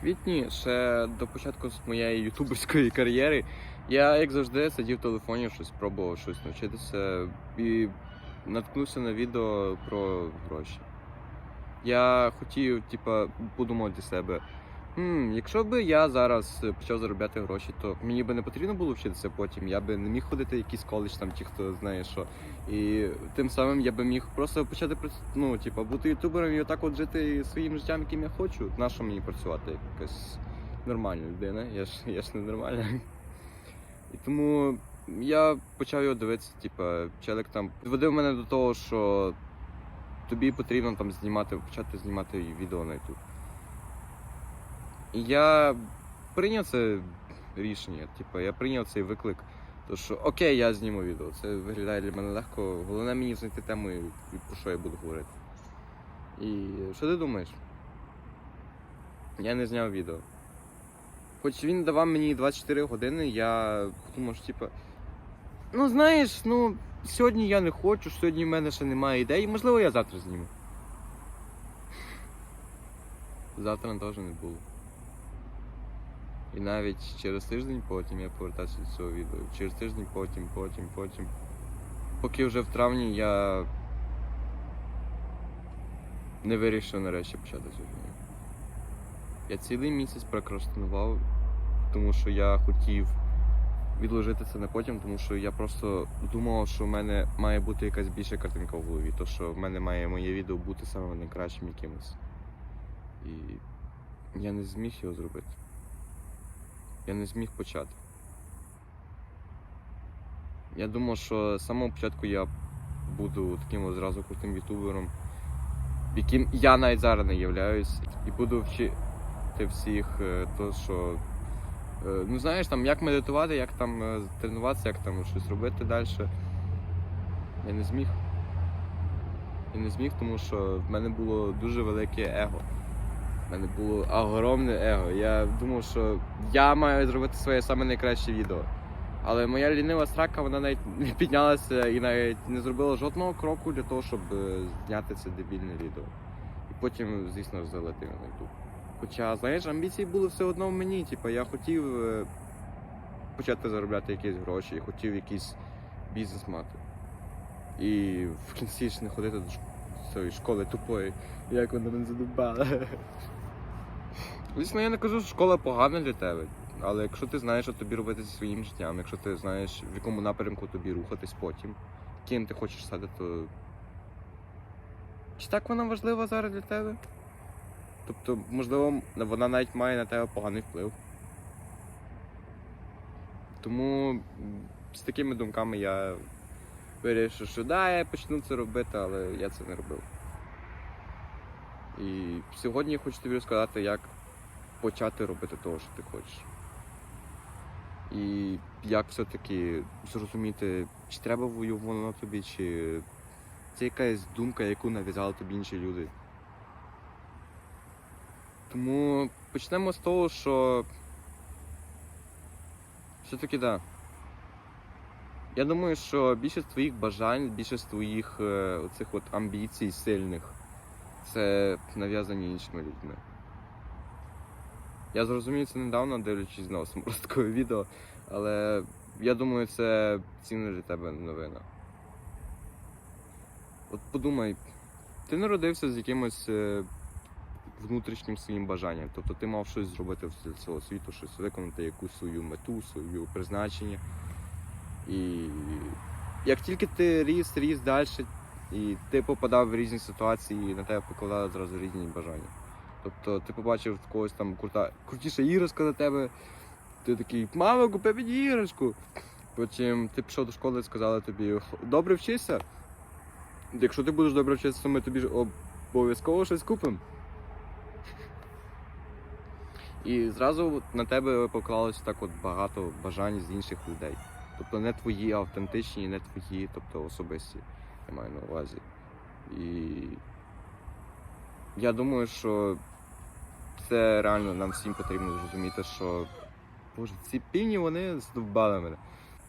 квітні, ще до початку моєї ютуберської кар'єри, я, як завжди, сидів в телефоні, щось пробував щось навчитися і наткнувся на відео про гроші. Я хотів, типа, подумав для себе. Хм, якщо б я зараз почав заробляти гроші, то мені би не потрібно було вчитися потім. Я би не міг ходити в якийсь коледж там, чи хто знає що. І тим самим я би міг просто почати ну, типа, бути ютубером і отак от жити своїм життям, яким я хочу. Нащо мені працювати? Якась нормальна людина. Я ж я ж не нормальна. І тому я почав його дивитися, типа, челик там підводив мене до того, що тобі потрібно там знімати, почати знімати відео на YouTube. Я прийняв це рішення, типу, я прийняв цей виклик. То що окей, я зніму відео. Це виглядає для мене легко. Головне мені знайти тему і про що я буду говорити. І що ти думаєш? Я не зняв відео. Хоч він давав мені 24 години, я подумав, що типу. Ну знаєш, ну сьогодні я не хочу, сьогодні в мене ще немає ідей, можливо, я завтра зніму. Завтра теж не було. І навіть через тиждень потім я повертався до цього відео. Через тиждень потім, потім, потім. Поки вже в травні я не вирішив нарешті почати цю фігню. Я цілий місяць прокрастинував, тому що я хотів відложити це на потім, тому що я просто думав, що в мене має бути якась більша картинка в голові. То, що в мене має моє відео бути саме найкращим якимось. І я не зміг його зробити. Я не зміг почати. Я думав, що з самого початку я буду таким от зразу крутим ютубером, яким я навіть зараз не являюсь, і буду вчити всіх е, то, що. е, Ну знаєш, там як медитувати, як там е, тренуватися, як там щось робити далі. Я не зміг. Я не зміг, тому що в мене було дуже велике его. У мене було огромне его. Я думав, що я маю зробити своє саме найкраще відео. Але моя лінива срака, вона навіть не піднялася і навіть не зробила жодного кроку для того, щоб е, зняти це дебільне відео. І потім, звісно, ж, залетив на YouTube. Хоча, знаєш, амбіції були все одно в мені. Типу, я хотів е, почати заробляти якісь гроші, хотів якийсь бізнес мати. І в кінці ж не ходити до шк- цієї школи тупої, як вона мене задубала. Звісно, я не кажу, що школа погана для тебе. Але якщо ти знаєш, що тобі робити зі своїм життям, якщо ти знаєш, в якому напрямку тобі рухатись потім, ким ти хочеш стати, то. Чи так вона важлива зараз для тебе? Тобто, можливо, вона навіть має на тебе поганий вплив. Тому з такими думками я вирішив, що да, я почну це робити, але я це не робив. І сьогодні я хочу тобі розказати, як почати робити того, що ти хочеш. І як все-таки зрозуміти, чи треба воно тобі, чи це якась думка, яку нав'язали тобі інші люди. Тому почнемо з того, що все-таки да. Я думаю, що більшість твоїх бажань, більшість твоїх е, оцих от амбіцій сильних це нав'язані іншими людьми. Я зрозумів це недавно, дивлячись знову саморосткове відео, але я думаю, це цінна для тебе новина. От подумай, ти народився з якимось е, внутрішнім своїм бажанням. Тобто ти мав щось зробити для цього світу, щось виконати, якусь свою мету, свою призначення. І як тільки ти ріс, ріс далі, і ти попадав в різні ситуації, і на тебе покладали зразу різні бажання. Тобто ти побачив когось там крута, крутіша іграшка за тебе, ти такий, мама, купи мені іграшку. Потім ти пішов до школи і сказали тобі, добре вчися. Якщо ти будеш добре вчитися, то ми тобі обов'язково щось купимо. І зразу на тебе поклалось так от багато бажань з інших людей. Тобто не твої автентичні, не твої, тобто особисті, я маю на увазі. І я думаю, що це реально нам всім потрібно зрозуміти, що Боже, ці півні вони здовбали мене.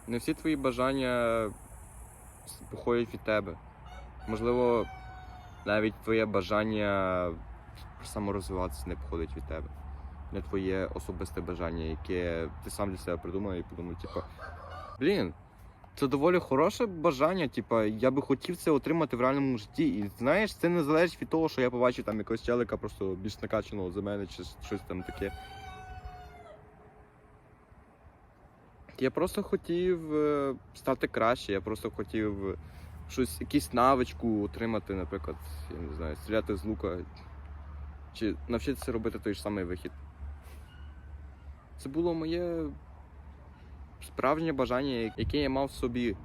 Не всі твої бажання походять від тебе. Можливо, навіть твоє бажання саморозвиватися не походить від тебе. не твоє особисте бажання, яке ти сам для себе придумав і подумав, типу, блін, це доволі хороше бажання. Типа, я би хотів це отримати в реальному житті. І знаєш, це не залежить від того, що я побачив там якогось челика просто більш накачаного за мене чи щось там таке. Я просто хотів е, стати краще, я просто хотів щось, якусь навичку отримати, наприклад, я не знаю, стріляти з лука, чи навчитися робити той ж самий вихід. Це було моє справжнє бажання, яке я мав в собі.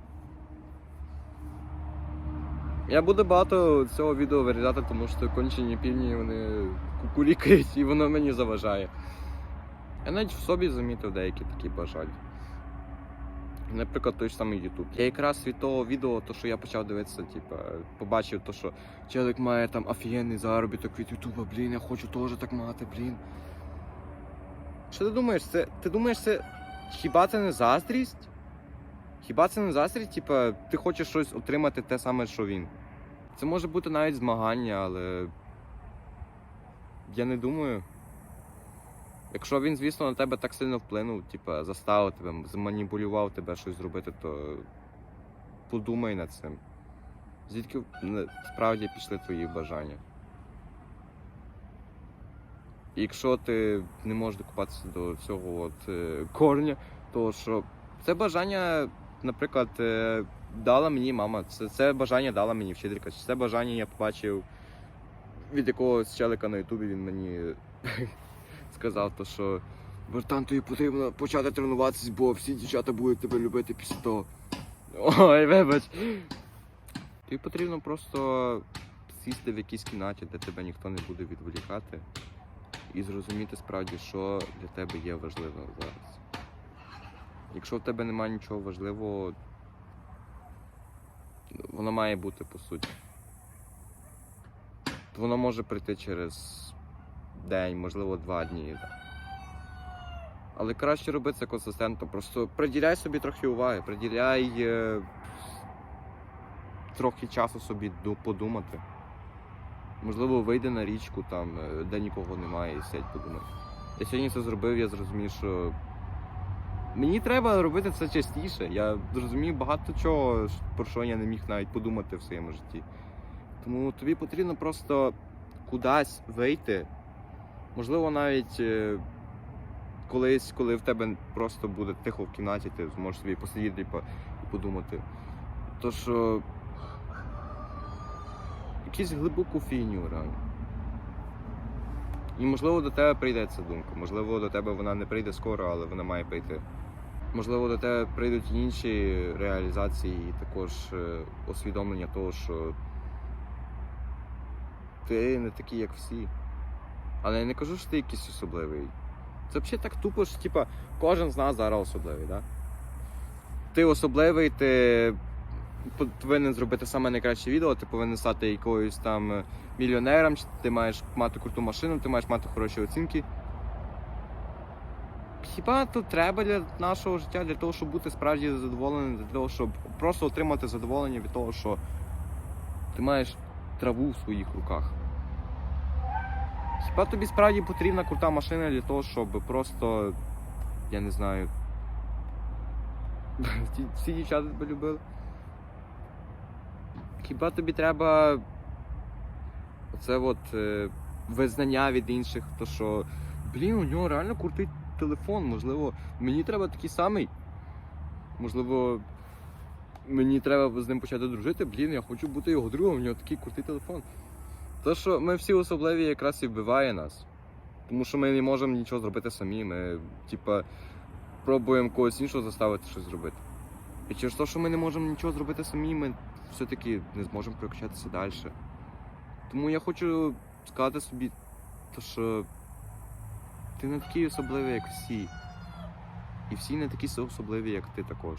Я буду багато цього відео вирізати, тому що кончені півні вони кукурікають і воно мені заважає. Я навіть в собі замітив деякі такі бажання. Наприклад, той ж самий YouTube. Я якраз від того відео, то що я почав дивитися, типу, побачив то, що чоловік має там офігенний заробіток від Ютуба, блін, я хочу теж так мати, блін. Що ти думаєш? Це, ти думаєш, це хіба це не заздрість? Хіба це не заздрість? Типа, ти хочеш щось отримати те саме, що він. Це може бути навіть змагання, але я не думаю. Якщо він, звісно, на тебе так сильно вплинув, типа, заставив тебе, зманіпулював тебе щось зробити, то подумай над цим. Звідки справді пішли твої бажання? Якщо ти не можеш докупатися до цього от, е, корня, то що це бажання, наприклад, е, дала мені мама, це, це бажання дала мені вчителька. Це бажання я побачив від якогось челика на Ютубі, він мені сказав, то, що братан, тобі потрібно почати тренуватися, бо всі дівчата будуть тебе любити після того. Ой, вибач. Тобі потрібно просто сісти в якійсь кімнаті, де тебе ніхто не буде відволікати, і зрозуміти справді, що для тебе є важливо зараз. Якщо в тебе немає нічого важливого, воно має бути по суті. Воно може прийти через день, можливо, два дні. Але краще робити це консистентно. Просто приділяй собі трохи уваги, приділяй е, трохи часу собі подумати. Можливо, вийди на річку, там, е, де нікого немає, і сядь подумай. Я сьогодні це зробив, я зрозумів, що мені треба робити це частіше. Я зрозумів багато чого, про що я не міг навіть подумати в своєму житті. Тому тобі потрібно просто кудись вийти. Можливо, навіть е, колись, коли в тебе просто буде тихо в кімнаті, ти зможеш собі посидіти і і подумати. То що якусь глибоку фігню реально. І можливо до тебе прийде ця думка. Можливо, до тебе вона не прийде скоро, але вона має прийти. Можливо, до тебе прийдуть інші реалізації, і також е, усвідомлення того, що ти не такий, як всі. Але я не кажу, що ти якийсь особливий. Це взагалі так тупо, що типа, кожен з нас зараз особливий, да? Ти особливий, ти повинен зробити саме найкраще відео, ти повинен стати якоюсь там е, мільйонером, ти маєш мати круту машину, ти маєш мати хороші оцінки. Хіба то треба для нашого життя, для того, щоб бути справді задоволеним, для того, щоб просто отримати задоволення від того, що ти маєш траву в своїх руках. Хіба тобі справді потрібна крута машина для того, щоб просто, я не знаю. всі- дівчата тебе любили? Хіба тобі треба оце от е, визнання від інших, то що блін, у нього реально крутий телефон, можливо, мені треба такий самий. Можливо, мені треба з ним почати дружити, блін, я хочу бути його другом, у нього такий крутий телефон. То, що ми всі особливі якраз і вбиває нас. Тому що ми не можемо нічого зробити самі. Ми, типа, пробуємо когось іншого заставити щось зробити. І через те, що ми не можемо нічого зробити самі, ми все-таки не зможемо прокачатися далі. Тому я хочу сказати собі, то, що ти не такий особливий, як всі. І всі не такі особливі, як ти також.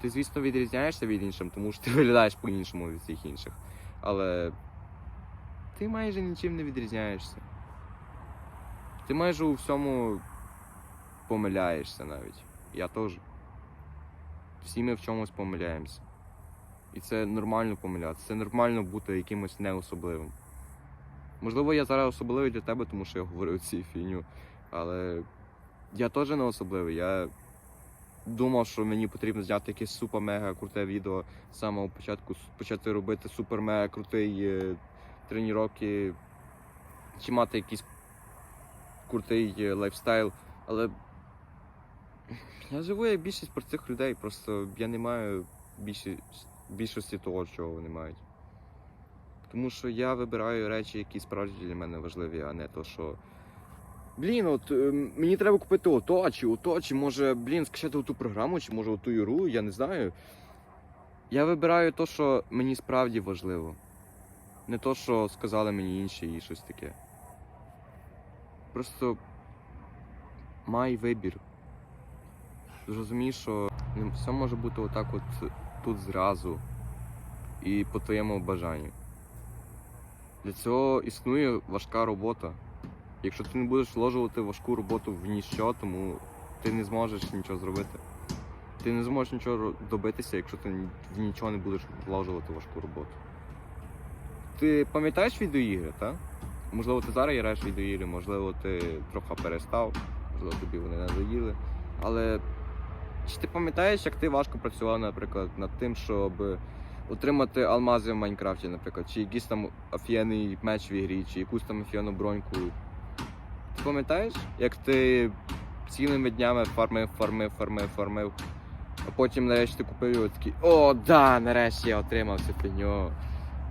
Ти, звісно, відрізняєшся від інших, тому що ти виглядаєш по-іншому від всіх інших. Але ти майже нічим не відрізняєшся. Ти майже у всьому помиляєшся навіть. Я теж. Всі ми в чомусь помиляємося. І це нормально помилятися. Це нормально бути якимось неособливим. Можливо, я зараз особливий для тебе, тому що я говорю цю фіню. Але я теж не особливий. Я думав, що мені потрібно зняти якесь супер-мега круте відео з самого початку, почати робити супер-мега крутий е, тренування, чи мати якийсь крутий е, лайфстайл. Але я живу як більшість простих людей, просто я не маю більші, більшості того, чого вони мають. Тому що я вибираю речі, які справді для мене важливі, а не то, що. Блін, от е, мені треба купити ото, чи ото, чи може, блін, скачати ту програму, чи може оту ігру, я не знаю. Я вибираю то, що мені справді важливо. Не то, що сказали мені інші і щось таке. Просто май вибір. Зрозумій, що все може бути отак от тут зразу і по твоєму бажанню. Для цього існує важка робота. Якщо ти не будеш вложувати важку роботу в ніщо, тому ти не зможеш нічого зробити. Ти не зможеш нічого добитися, якщо ти в нічого не будеш вложувати важку роботу. Ти пам'ятаєш відеоігри, так? Можливо, ти зараз граєш відеоігри, можливо, ти трохи перестав, можливо, тобі вони надоїли. Але чи ти пам'ятаєш, як ти важко працював, наприклад, над тим, щоб отримати алмази в Майнкрафті, наприклад, чи якийсь там офігенний меч в ігрі, чи якусь там офігенну броньку. Ти пам'ятаєш, як ти цілими днями фармив, фармив, фармив, фармив, а потім нарешті купив його такий, о, да, нарешті я отримав цю фігню.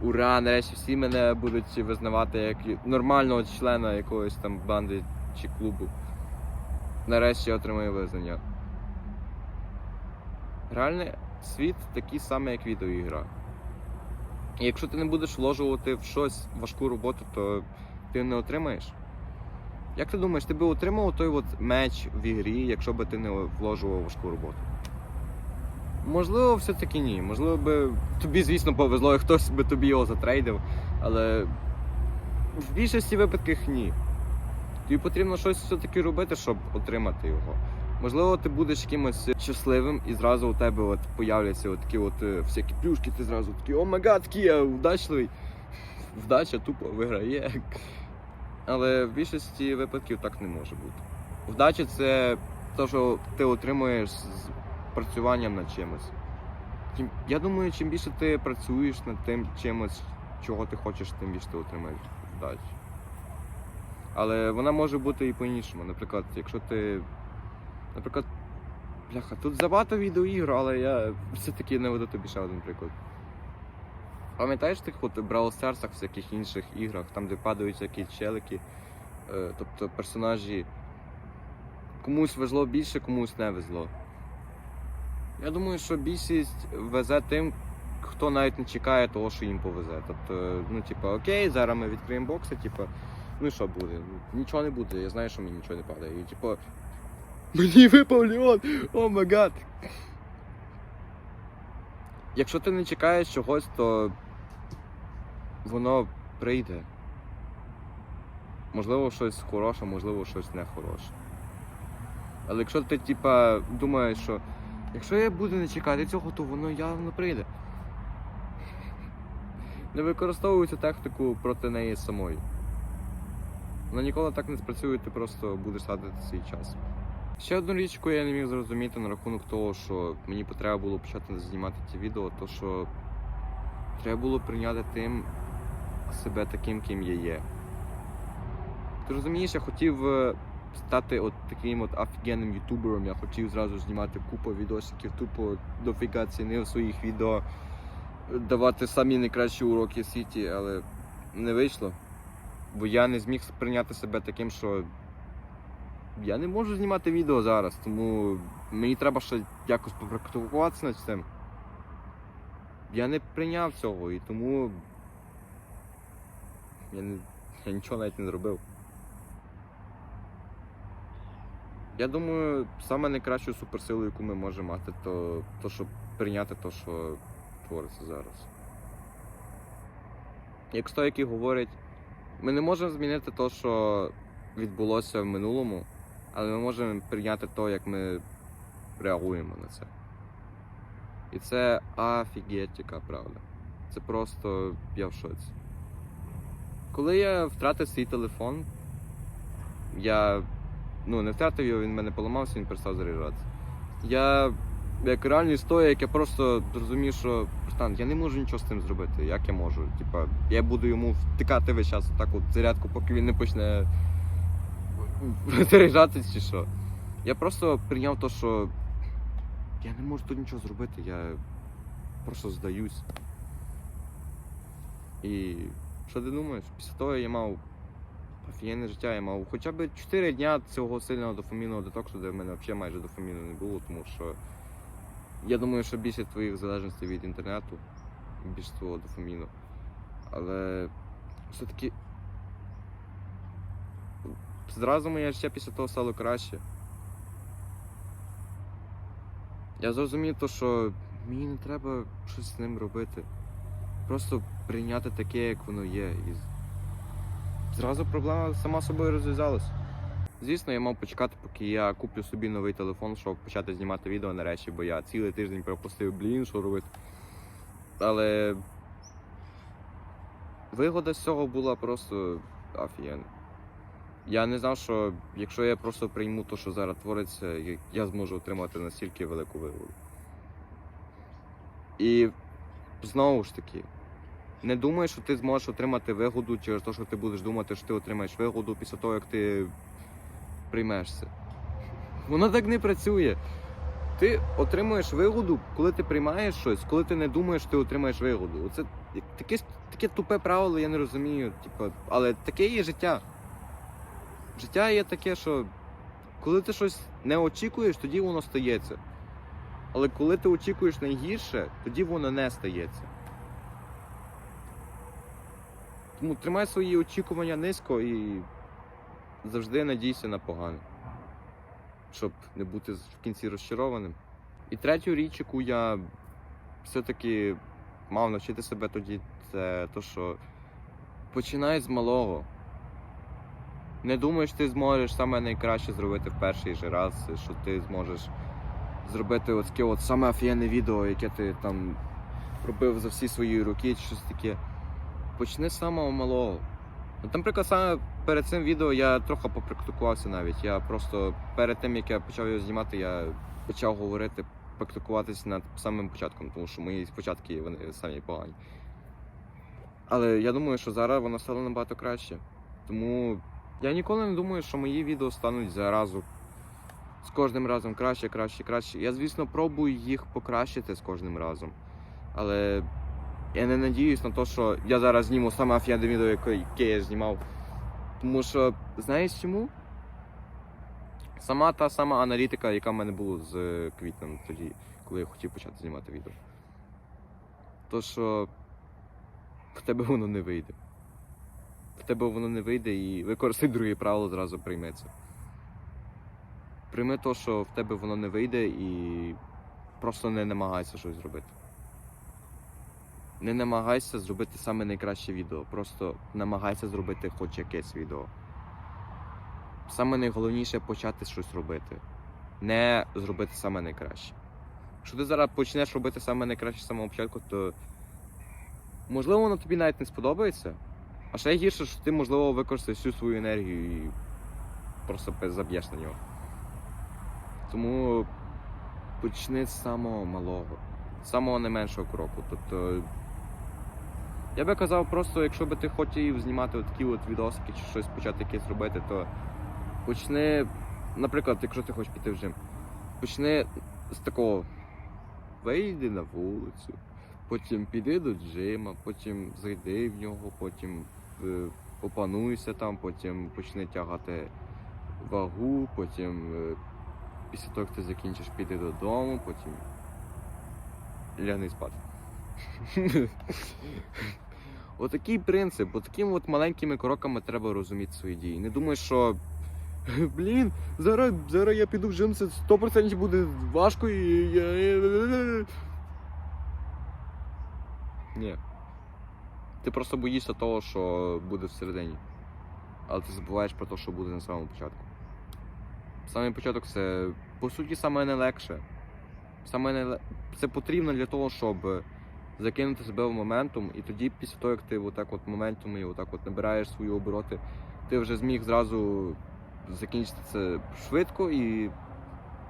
Ура, нарешті всі мене будуть визнавати як нормального члена якоїсь там банди чи клубу. Нарешті я отримаю визнання. Реальний світ такий самий, як відеоігра. І якщо ти не будеш вложувати в щось важку роботу, то ти не отримаєш. Як ти думаєш, ти би отримав той от меч в ігрі, якщо би ти не вложував важку роботу? Можливо, все-таки ні. Можливо, би тобі, звісно, повезло, і хтось би тобі його затрейдив, але в більшості випадків ні. Тобі потрібно щось все-таки робити, щоб отримати його. Можливо, ти будеш якимось щасливим і зразу у тебе от появляться такі от е, всякі плюшки, ти зразу такий, о май гад, такий я удачливий. Вдача тупо виграє. Але в більшості випадків так не може бути. Вдача це те, що ти отримуєш з працюванням над чимось. Я думаю, чим більше ти працюєш над тим чимось, чого ти хочеш, тим більше ти отримаєш вдачу. Але вона може бути і по-іншому. Наприклад, якщо ти. Наприклад, бляха, тут забагато відеоігр, але я все-таки наведу тобі ще один приклад. Пам'ятаєш тих от Brawl Stars, всяких інших іграх, там, де падають всякі челики, е, тобто персонажі комусь везло більше, комусь не везло. Я думаю, що більшість везе тим, хто навіть не чекає того, що їм повезе. Тобто, ну, типу, окей, зараз ми відкриємо бокси, типу, ну і що буде? Нічого не буде, я знаю, що мені нічого не падає. І типу, мені випав Леон! О май гад! Якщо ти не чекаєш чогось, то воно прийде. Можливо, щось хороше, можливо, щось не хороше. Але якщо ти, типа, думаєш, що якщо я буду не чекати цього, то воно явно прийде. Не використовуй цю тактику проти неї самої. Вона ніколи так не спрацює, ти просто будеш садити свій час. Ще одну річ, яку я не міг зрозуміти на рахунок того, що мені потреба було почати знімати ці відео, то що треба було прийняти тим себе таким, ким я є. Ти розумієш, я хотів е, стати от таким от офігенним ютубером, я хотів зразу знімати купу відосиків, тупо дофіга цінив своїх відео, давати самі найкращі уроки в світі, але не вийшло. Бо я не зміг прийняти себе таким, що я не можу знімати відео зараз, тому мені треба ще якось попрактикуватися над цим. Я не прийняв цього і тому я, не, я нічого навіть не зробив. Я думаю, саме найкращу суперсилу, яку ми можемо мати, то, то щоб прийняти те, що твориться зараз. Як стоїки говорять, ми не можемо змінити те, що відбулося в минулому, але ми можемо прийняти те, як ми реагуємо на це. І це офігеть, яка правда. Це просто я в шоці. Коли я втратив свій телефон, я ну, не втратив його, він мене поламався, він перестав заряджатися. Я як реальний історія, я просто зрозумів, що Братан, я не можу нічого з цим зробити. Як я можу? Типа, я буду йому втикати весь час так от зарядку, поки він не почне заряджатися чи що. Я просто прийняв то, що я не можу тут нічого зробити, я просто здаюсь. І що ти думаєш? Після того я мав офігенне життя, я мав хоча б 4 дня цього сильного дофамінного детоксу, де в мене взагалі майже дофаміну не було, тому що я думаю, що більше твоїх залежностей від інтернету, більше твого дофаміну. Але все-таки зразу моє життя після того стало краще. Я зрозумів, то, що мені не треба щось з ним робити. Просто прийняти таке, як воно є. І зразу проблема сама собою розв'язалась. Звісно, я мав почекати, поки я куплю собі новий телефон, щоб почати знімати відео нарешті, бо я цілий тиждень пропустив, блін, що робити. Але вигода з цього була просто офігенна. Я не знав, що якщо я просто прийму те, що зараз твориться, я- зможу отримати настільки велику вигоду. І знову ж таки, не думай, що ти зможеш отримати вигоду через те, що ти будеш думати, що ти отримаєш вигоду після того, як ти приймешся. Воно так не працює. Ти отримуєш вигоду, коли ти приймаєш щось, коли ти не думаєш, що ти отримаєш вигоду. Оце таке, таке тупе правило, я не розумію. Типу, але таке є життя. Життя є таке, що коли ти щось не очікуєш, тоді воно стається. Але коли ти очікуєш найгірше, тоді воно не стається. Тому тримай свої очікування низько і завжди надійся на погане, щоб не бути в кінці розчарованим. І третю річ, яку я все-таки мав навчити себе тоді, це то, що починай з малого. Не думай, що ти зможеш саме найкраще зробити в перший же раз, що ти зможеш зробити от таке от саме офігенне відео, яке ти там робив за всі свої роки, чи щось таке. Почни з самого малого. Наприклад, саме перед цим відео я трохи попрактикувався навіть. Я просто перед тим, як я почав його знімати, я почав говорити, практикуватися над самим початком, тому що мої початки вони самі погані. Але я думаю, що зараз воно стало набагато краще. Тому я ніколи не думаю, що мої відео стануть заразу з кожним разом краще, краще, краще. Я, звісно, пробую їх покращити з кожним разом. Але я не надіюсь на те, що я зараз зніму саме офігенне відео, яке, я знімав. Тому що, знаєш чому? Сама та сама аналітика, яка в мене була з е, квітнем тоді, коли я хотів почати знімати відео. То, що в тебе воно не вийде. В тебе воно не вийде і використай друге правило зразу прийметься. Прийми то, що в тебе воно не вийде і просто не намагайся щось зробити. Не намагайся зробити саме найкраще відео. Просто намагайся зробити хоч якесь відео. Саме найголовніше почати щось робити. Не зробити саме найкраще. Якщо ти зараз почнеш робити саме найкраще з самого початку, то можливо воно тобі навіть не сподобається. А ще гірше, що ти, можливо, використаєш всю свою енергію і просто заб'єш на нього. Тому почни з самого малого, з самого найменшого кроку. Тобто, я би казав, просто якщо би ти хотів знімати такі от відосики чи щось почати якесь робити, то почни, наприклад, якщо ти хочеш піти в жим, почни з такого. Вийди на вулицю, потім піди до джима, потім зайди в нього, потім е, там, потім почни тягати вагу, потім е, після того, як ти закінчиш, піди додому, потім лягни спати. Отакий принцип, отакими от маленькими кроками треба розуміти свої дії. Не думай, що блін, зараз, зараз я піду в жим, це 100% буде важко і. Ні. Ти просто боїшся того, що буде всередині. Але ти забуваєш про те, що буде на самому початку. Самий початок це, по суті, саме найлегше. Саме найле... Це потрібно для того, щоб закинути себе в моментум, і тоді, після того, як ти отак от моментум і отак от набираєш свої обороти, ти вже зміг зразу закінчити це швидко і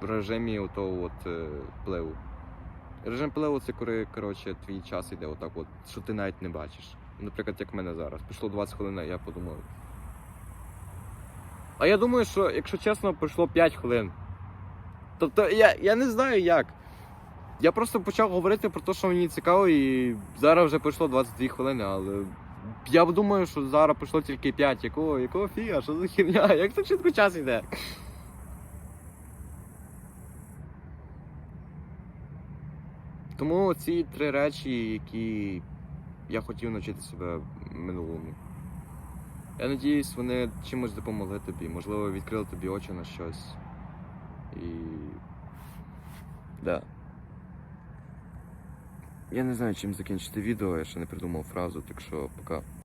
в режимі отого от е, пливу. Режим пливу це коли коротше, твій час йде отак, от, що ти навіть не бачиш. Наприклад, як в мене зараз. Пішло 20 хвилин, я подумав. А я думаю, що, якщо чесно, пройшло 5 хвилин. Тобто я, я не знаю як. Я просто почав говорити про те, що мені цікаво, і зараз вже пройшло 22 хвилини, але я думаю, що зараз пройшло тільки 5. Якого, якого фіга? Що за херня? Як так швидко час йде? Тому ці три речі, які я хотів навчити себе минулому. Я надіюсь, вони чимось допомогли тобі, можливо, відкрили тобі очі на щось. І. Да. Я не знаю, чим закінчити відео, я ще не придумав фразу, так що пока.